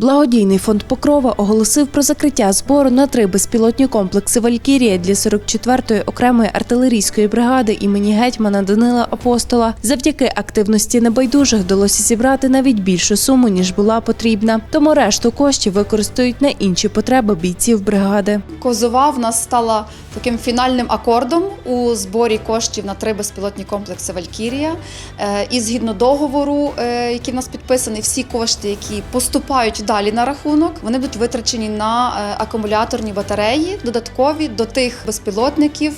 Благодійний фонд Покрова оголосив про закриття збору на три безпілотні комплекси Валькірія для 44-ї окремої артилерійської бригади імені гетьмана Данила Апостола. Завдяки активності небайдужих вдалося зібрати навіть більшу суму ніж була потрібна. Тому решту коштів використають на інші потреби бійців бригади. Козова в нас стала таким фінальним акордом у зборі коштів на три безпілотні комплекси Валькірія. Е, І згідно договору, е, який в нас підписаний, всі кошти, які поступають далі на рахунок, вони будуть витрачені на е, акумуляторні батареї, додаткові до тих безпілотників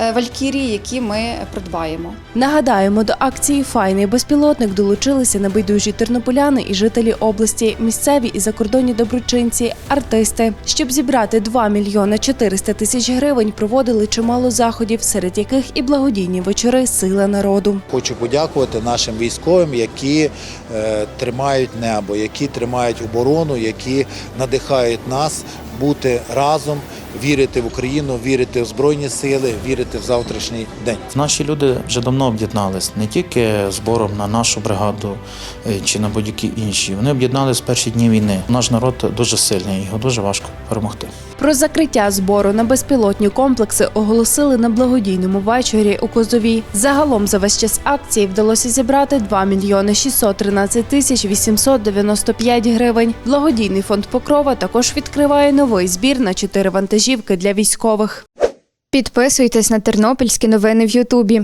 е, Валькірії, які ми придбаємо. Нагадаємо, до акції Файний безпілотник долучилися небайдужі тернополяни і жителі області, місцеві і закордонні доброчинці, артисти. Щоб зібрати 2 мільйони 400 тисяч гривень, проводили чимало заходів, серед яких і благодійні вечори Сила народу. Хочу подякувати нашим військовим, які е, тримають небо, які тримають оборону, які надихають нас бути разом, вірити в Україну, вірити в збройні сили, вірити в завтрашній день. Наші люди вже давно об'єднались не тільки збором на нашу бригаду е, чи на будь-які інші. Вони об'єднались в перші дні війни. Наш народ дуже сильний, його дуже важко перемогти. Про закриття збору на безпілотні комплекси оголосили на благодійному вечорі у Козовій. Загалом за весь час акції вдалося зібрати 2 мільйони 613 тисяч 895 гривень. Благодійний фонд Покрова також відкриває новий збір на чотири вантажівки для військових. Підписуйтесь на тернопільські новини в Ютубі.